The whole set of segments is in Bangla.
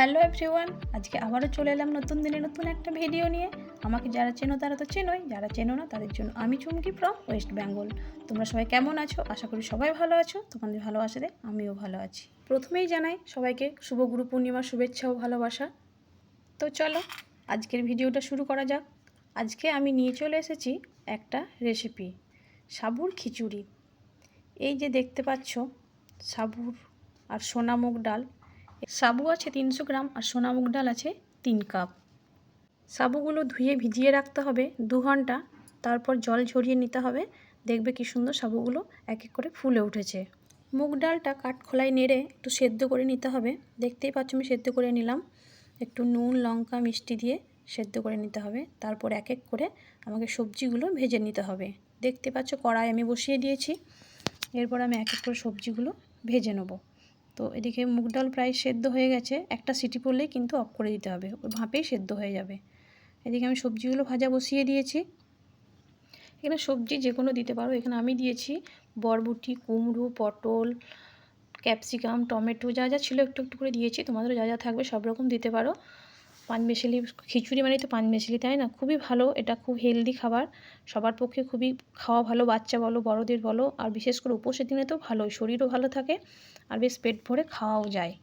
হ্যালো এভরিওয়ান, আজকে আবারও চলে এলাম নতুন দিনে নতুন একটা ভিডিও নিয়ে। আমাকে যারা চেনো তারা তো চেনোই, যারা চেনো না তাদের জন্য আমি চুমকি ফ্রম ওয়েস্ট বেঙ্গল তোমরা সবাই কেমন আছো? আশা করি সবাই ভালো আছো। তোমাদের ভালোবাসাতে আমিও ভালো আছি। প্রথমেই জানাই সবাইকে শুভ গুরু পূর্ণিমার শুভেচ্ছা ও ভালোবাসা। তো চলো, আজকের ভিডিওটা শুরু করা যাক। আজকে আমি নিয়ে চলে এসেছি একটা রেসিপি সাবুর খিচুড়ি। এই যে দেখতে পাচ্ছ, সাবুর আর সোনা মুগ ডাল সাবু আছে তিনশো গ্রাম আর সোনা মুগ ডাল আছে তিন কাপ। সাবুগুলো ধুয়ে ভিজিয়ে রাখতে হবে দু ঘণ্টা, তারপর জল ঝরিয়ে নিতে হবে। দেখবে কি সুন্দর সাবুগুলো এক এক করে ফুলে উঠেছে। মুগ ডালটা কাঠখোলায় নেড়ে একটু সেদ্ধ করে নিতে হবে। দেখতেই পাচ্ছ আমি সেদ্ধ করে নিলাম। একটু নুন, লঙ্কা, মিষ্টি দিয়ে সেদ্ধ করে নিতে হবে। তারপর এক এক করে আমাকে সবজিগুলো ভেজে নিতে হবে। দেখতে পাচ্ছ কড়াই আমি বসিয়ে দিয়েছি। এরপর আমি এক এক করে সবজিগুলো ভেজে নেব। তো এদিকে মুগ ডাল প্রায় সেদ্ধ হয়ে গেছে। একটা সিটি পড়লে কিন্তু অফ করে দিতে হবে। ওই ভাপেই সেদ্ধ হয়ে যাবে। এদিকে আমি সবজিগুলো ভাজা বসিয়ে দিয়েছি। এখানে সবজি যে কোনো দিতে পারো। এখানে আমি দিয়েছি বরবটি, কুমড়ো, পটল, ক্যাপসিকাম, টমেটো, যা যা ছিল একটু একটু করে দিয়েছি। তোমাদেরও যা যা থাকবে সব রকম দিতে পারো। পানমেশালি খিচুড়ি মানে তো পানমেশালি তাই না? খুবই ভালো, এটা খুব হেলদি খাবার। সবার পক্ষে খুবই খাওয়া ভালো, বাচ্চা বলো, বড়দের বলো, আর বিশেষ করে উপোসের দিনে তো ভালোই, শরীরও ভালো থাকে, আর বেশ পেট ভরে খাওয়াও যায়।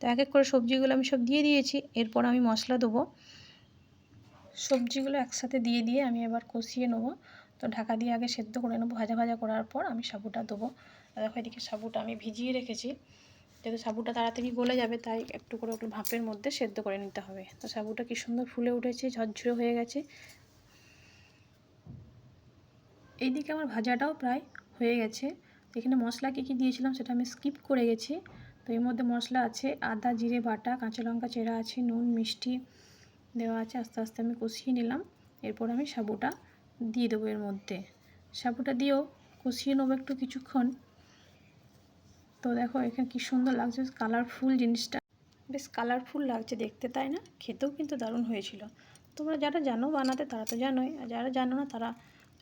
তো এক এক করে সবজিগুলো আমি সব দিয়ে দিয়েছি, এরপর আমি মশলা দেবো। সবজিগুলো একসাথে দিয়ে দিয়ে আমি এবার কষিয়ে নেব। তো ঢাকা দিয়ে আগে সেদ্ধ করে নেব, ভাজা ভাজা করার পর আমি সাবুটা দেবো। দেখো এদিকে সাবুটা আমি ভিজিয়ে রেখেছি। যাতে সাবুটা তাড়াতাড়ি গলে যাবে, তাই একটু করে একটু ভাপের মধ্যে সেদ্ধ করে নিতে হবে। তো সাবুটা কি সুন্দর ফুলে উঠেছে, ঝরঝরে হয়ে গেছে। এইদিকে আমার ভাজাটাও প্রায় হয়ে গেছে। এখানে মশলা কী কী দিয়েছিলাম সেটা আমি স্কিপ করে গেছি। তো এর মধ্যে মশলা আছে আদা, জিরে, বাটা, কাঁচা লঙ্কা, চেরা আছে, নুন, মিষ্টি দেওয়া আছে, আস্তে আস্তে আমি কষিয়ে নিলাম। এরপর আমি সাবুটা দিয়ে দেবো এর মধ্যে। সাবুটা দিয়েও কষিয়ে নেব একটু কিছুক্ষণ। তো দেখো, এখানে কি সুন্দর লাগছে কালারফুল জিনিসটা। বেশ কালারফুল লাগছে দেখতে, তাই না? খেতেও কিন্তু দারুণ হয়েছিল। তোমরা যারা জানো বানাতে, তারা তো জানোই। আর যারা জানো না, তারা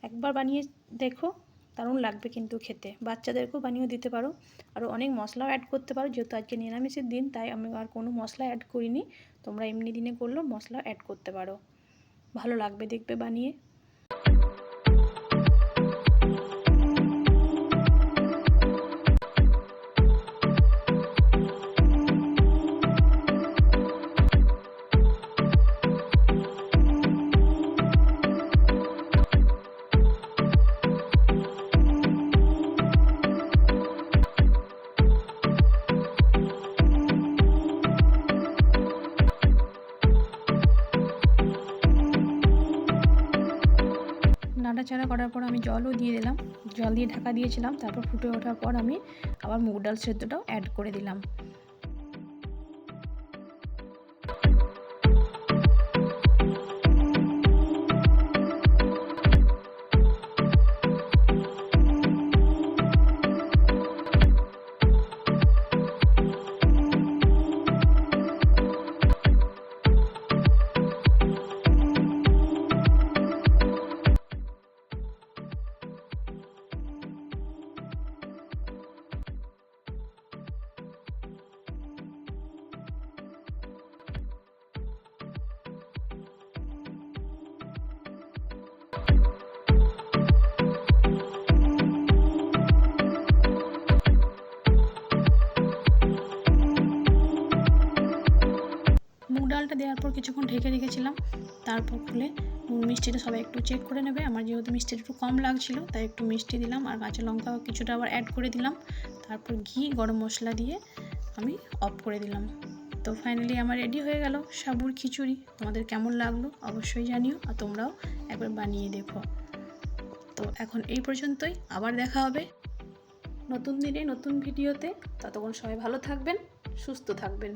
একবার বানিয়ে দেখো, দারুণ লাগবে কিন্তু খেতে। বাচ্চাদেরকেও বানিয়ে দিতে পারো। আরও অনেক মশলাও অ্যাড করতে পারো, যেহেতু আজকে নিরামিষের দিন, তাই আমি আর কোনো মশলা অ্যাড করিনি। তোমরা এমনি দিনে করলেও মশলা অ্যাড করতে পারো। ভালো লাগবে দেখবে বানিয়ে। নাড়াচাড়া করার পর আমি জলও দিয়ে দিলাম। জল দিয়ে ঢাকা দিয়েছিলাম, তারপর ফুটে ওঠার পর আমি আবার মুগ ডাল সেদ্ধটাও অ্যাড করে দিলাম। মুগ ডালটা দেওয়ার পর কিছুক্ষণ ঢেকে রেখেছিলাম। তারপর খুলে মিষ্টিটা সবাই একটু চেক করে নেবে। আমার যেহেতু মিষ্টিটা একটু কম লাগছিল, তাই একটু মিষ্টি দিলাম আর কাঁচা লঙ্কা কিছুটা আবার অ্যাড করে দিলাম। তারপর ঘি, গরম মশলা দিয়ে আমি অফ করে দিলাম। তো ফাইনালি আমার রেডি হয়ে গেল সাবুর খিচুড়ি। তোমাদের কেমন লাগল অবশ্যই জানিও আর তোমরাও একবার বানিয়ে দেখো। তো এখন এই পর্যন্তই, আবার দেখা হবে নতুন দিনে নতুন ভিডিওতে। ততক্ষণ সবাই ভালো থাকবেন, সুস্থ থাকবেন।